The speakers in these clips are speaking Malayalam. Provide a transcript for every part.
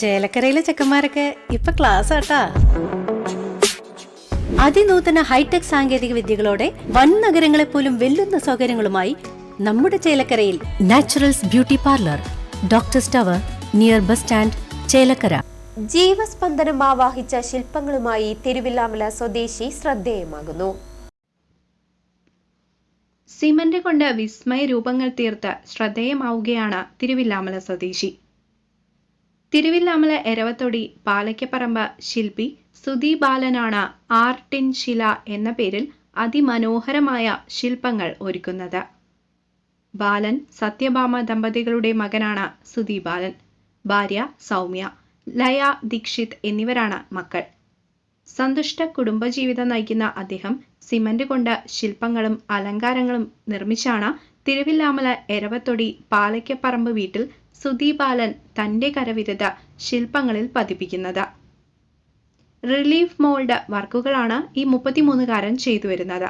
ചേലക്കരയിലെ ചെക്കന്മാരൊക്കെ ഇപ്പൊ ക്ലാസ് ആട്ടാ. അതിനൂതന ഹൈടെക് സാങ്കേതിക വിദ്യകളോടെ വൻ നഗരങ്ങളെ പോലും വെല്ലുന്ന സൗകര്യങ്ങളുമായി നമ്മുടെ ചേലക്കരയിൽ Naturals beauty parlour doctor tower near bus stand Chelakkara. ജീവസ്പന്ദനം ആവാഹിച്ച ശില്പങ്ങളുമായി തിരുവില്ലാമല സ്വദേശി ശ്രദ്ധേയമാകുന്നു. സിമന്റ് കൊണ്ട് വിസ്മയ രൂപങ്ങൾ തീർത്ത് ശ്രദ്ധേയമാവുകയാണ് തിരുവില്ലാമല സ്വദേശി. തിരുവില്ലാമല എരവത്തൊടി പാലയ്ക്കപ്പറമ്പ് ശില്പി സുധി ബാലനാണ് ആർട്ടിൻ ശില എന്ന പേരിൽ അതിമനോഹരമായ ശില്പങ്ങൾ ഒരുക്കുന്നത്. ബാലൻ സത്യഭാമ ദമ്പതികളുടെ മകനാണ് സുധി ബാലൻ. ഭാര്യ സൗമ്യ ലയ ദീക്ഷിത് എന്നിവരാണ് മക്കൾ. സന്തുഷ്ട കുടുംബജീവിതം നയിക്കുന്ന അദ്ദേഹം സിമന്റ് കൊണ്ട് ശില്പങ്ങളും അലങ്കാരങ്ങളും നിർമ്മിച്ചാണ് തിരുവില്ലാമല എരവത്തൊടി പാലയ്ക്കപ്പറമ്പ് വീട്ടിൽ സുധീപാലൻ തന്റെ കരവിരുത ശില്പങ്ങളിൽ പതിപ്പിക്കുന്നത്. റിലീഫ് മോൾഡ് വർക്കുകളാണ് ഈ മുപ്പത്തിമൂന്നുകാരൻ ചെയ്തു വരുന്നത്.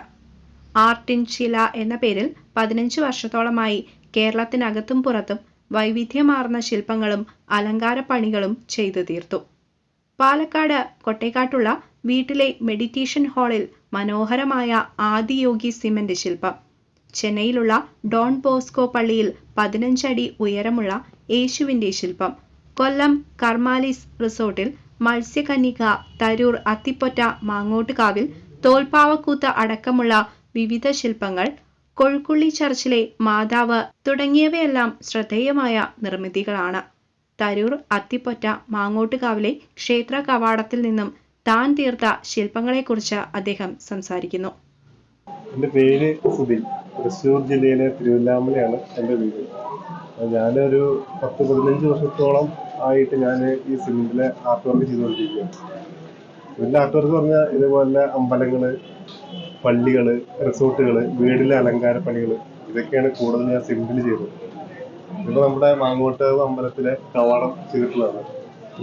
ആർട്ട് ഇൻ ശില എന്ന പേരിൽ പതിനഞ്ച് വർഷത്തോളമായി കേരളത്തിനകത്തും പുറത്തും വൈവിധ്യമാർന്ന ശില്പങ്ങളും അലങ്കാര പണികളും ചെയ്തു തീർത്തു. പാലക്കാട് കൊട്ടേക്കാട്ടുള്ള വീട്ടിലെ മെഡിറ്റേഷൻ ഹാളിൽ മനോഹരമായ ആദിയോഗി സിമന്റ് ശില്പം. ചെന്നൈയിലുള്ള ഡോൺ ബോസ്കോ പള്ളിയിൽ പതിനഞ്ചടി ഉയരമുള്ള യേശുവിന്റെ ശില്പം. കൊല്ലം കർമാലിസ് റിസോർട്ടിൽ മത്സ്യകന്യക തരൂർ അത്തിപ്പൊറ്റ മാങ്ങോട്ടുകാവിൽ തോൽപ്പാവക്കൂത്ത് അടക്കമുള്ള വിവിധ ശില്പങ്ങൾ കൊഴുക്കുള്ളി ചർച്ചിലെ മാതാവ് തുടങ്ങിയവയെല്ലാം ശ്രദ്ധേയമായ നിർമ്മിതികളാണ്. തരൂർ അത്തിപ്പൊറ്റ മാങ്ങോട്ടുകാവിലെ ക്ഷേത്ര കവാടത്തിൽ നിന്നും താൻ തീർത്ത ശില്പങ്ങളെക്കുറിച്ച് അദ്ദേഹം സംസാരിക്കുന്നു. എന്റെ പേര് സുധി തൃശ്ശൂർ ജില്ലയിലെ തിരുവല്ലാമലയാണ് എന്റെ വീട്. ഞാനൊരു പത്ത് പതിനഞ്ച് വർഷത്തോളം ആയിട്ട് ഞാൻ ഈ സിമെന്റിലെ ആർട്ട് വർക്ക് ചെയ്തുകൊണ്ടിരിക്കുകയാണ്. ഇതിന്റെ ആർട്ട് വർക്ക് പറഞ്ഞാൽ ഇതുപോലെ അമ്പലങ്ങൾ പള്ളികൾ റിസോർട്ടുകൾ വീടിലെ അലങ്കാര പണികൾ ഇതൊക്കെയാണ് കൂടുതൽ ഞാൻ സിമെന്റിൽ ചെയ്തത്. ഇപ്പോൾ നമ്മുടെ മാങ്ങോട്ട് അമ്പലത്തിലെ കവാടം ചെയ്തിട്ടുള്ളതാണ്.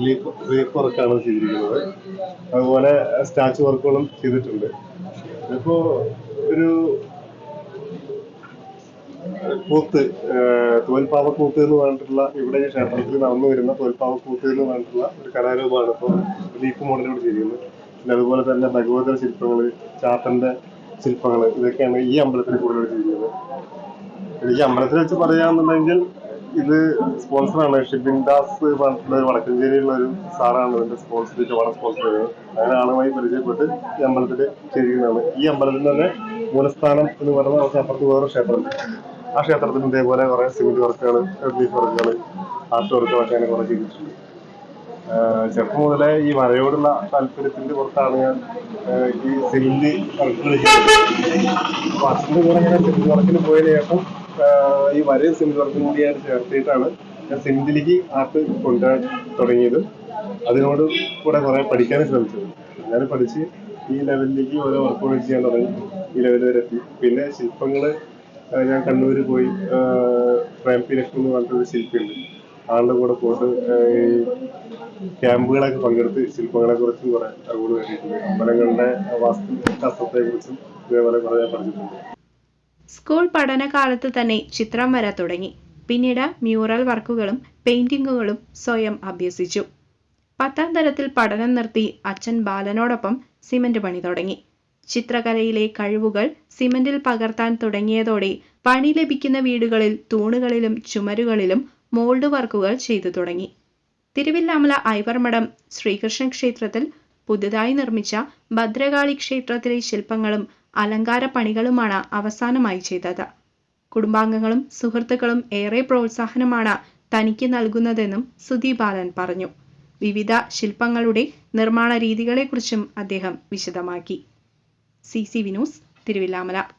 ലീഫ് വർക്കാണ് ചെയ്തിരിക്കുന്നത്. അതുപോലെ സ്റ്റാച്ചു വർക്കുകളും ചെയ്തിട്ടുണ്ട്. ഇപ്പോ ഒരു കൂത്ത് തോൽപ്പാവക്കൂത്ത് എന്ന് പറഞ്ഞിട്ടുള്ള ഇവിടെ ക്ഷേത്രത്തിൽ നടന്നു വരുന്ന തോൽപ്പാവക്കൂത്ത് എന്ന് പറഞ്ഞിട്ടുള്ള ഒരു കലാരൂപമാണ് ഇപ്പോൾ ലീഫ് മോഡലോട് ചെയ്യുന്നത്. പിന്നെ അതുപോലെ തന്നെ ഭഗവത ശില്പങ്ങൾ ചാത്തന്റെ ശില്പങ്ങൾ ഇതൊക്കെയാണ് ഈ അമ്പലത്തിൽ കൂടുതൽ ചെയ്യുന്നത്. എനിക്ക് അമ്പലത്തിൽ വെച്ച് പറയാന്നുണ്ടെങ്കിൽ ഇത് സ്പോൺസറാണ് ഷിബിൻ ദാസ് പറഞ്ഞിട്ടുള്ള ഒരു വടക്കഞ്ചേരിയിലുള്ള ഒരു സാറാണ് ഇതിന്റെ സ്പോൺസർ വളരെ സ്പോൺസർ ചെയ്തത് അങ്ങനെ ആളുമായി പരിചയപ്പെട്ട് ഈ അമ്പലത്തിൽ ചെയ്തിരിക്കുന്നതാണ് ഈ അമ്പലത്തിൽ തന്നെ മൂലസ്ഥാനം എന്ന് പറയുന്ന കുറച്ച് അപ്പുറത്ത് വേറെ ക്ഷേത്രമുണ്ട്. ആ ക്ഷേത്രത്തിൽ ഇതേപോലെ കുറെ സിമെന്റ് വർക്കുകൾ ബീഫ് വർക്കുകൾ ആർട്ട് വർക്കുകളൊക്കെ അങ്ങനെ കുറെ ചെയ്തിട്ടുണ്ട്. ചെറുപ്പം മുതലേ ഈ വരയോടുള്ള താല്പര്യത്തിന്റെ പുറത്താണ് ഞാൻ ഈ സിമെന്റ് വർക്കുകൾ ചെയ്തത് അച്ഛന്റെ കൂടെ ഞാൻ സിമെന്റ് വർക്കിന് പോയതിനു ശേഷം ഈ വരയും സിമെന്റ് വർക്കും കൂടി ഞാൻ ചേർത്തിട്ടാണ് ഞാൻ സിമെന്റിലേക്ക് ആർട്ട് കൊണ്ടുവരാൻ തുടങ്ങിയത്. അതിനോട് കൂടെ കുറെ പഠിക്കാനും ശ്രമിച്ചത്. ഞാൻ പഠിച്ച് ഈ ലെവലിലേക്ക് ഓരോ വർക്കുകൾ ചെയ്യാൻ തുടങ്ങി. ഈ ലെവൽ വരെ എത്തി. പിന്നെ ശില്പങ്ങൾ ഞാൻ കണ്ണൂർ പോയി പ്രേം പി ലക്ഷ്മി എന്ന് പറഞ്ഞിട്ടൊരു ശില്പിയുണ്ട്. ആളുടെ കൂടെ പോയിട്ട് ഈ ക്യാമ്പുകളൊക്കെ പങ്കെടുത്ത് ശില്പങ്ങളെ കുറിച്ചും കുറെ അറിവുകൾ നേടിയിട്ടുണ്ട്. അമ്പലങ്ങളുടെ വാസ്തു ശാസ്ത്രത്തെ കുറിച്ചും ഇതേപോലെ കുറെ പഠിച്ചിട്ടുണ്ട് സ്കൂൾ പഠനകാലത്ത് തന്നെ ചിത്രം വര തുടങ്ങി. പിന്നീട് മ്യൂറൽ വർക്കുകളും പെയിന്റിങ്ങുകളും സ്വയം അഭ്യസിച്ചു. പത്താം തരത്തിൽ പഠനം നിർത്തി അച്ഛൻ ബാലനോടൊപ്പം സിമന്റ് പണി തുടങ്ങി. ചിത്രകലയിലെ കഴിവുകൾ സിമന്റിൽ പകർത്താൻ തുടങ്ങിയതോടെ പണി ലഭിക്കുന്ന വീടുകളിൽ തൂണുകളിലും ചുമരുകളിലും മോൾഡ് വർക്കുകൾ ചെയ്തു തുടങ്ങി. തിരുവില്ലാമല ഐവർമഠം ശ്രീകൃഷ്ണ ക്ഷേത്രത്തിൽ പുതുതായി നിർമ്മിച്ച ഭദ്രകാളി ക്ഷേത്രത്തിലെ ശില്പങ്ങളും അലങ്കാര പണികളുമാണ് അവസാനമായി ചെയ്തത്. കുടുംബാംഗങ്ങളും സുഹൃത്തുക്കളും ഏറെ പ്രോത്സാഹനമാണ് തനിക്ക് നൽകുന്നതെന്നും സുധി ബാലൻ പറഞ്ഞു. വിവിധ ശില്പങ്ങളുടെ നിർമ്മാണ രീതികളെക്കുറിച്ചും അദ്ദേഹം വിശദമാക്കി. si Sisi Venus, Tirvilamala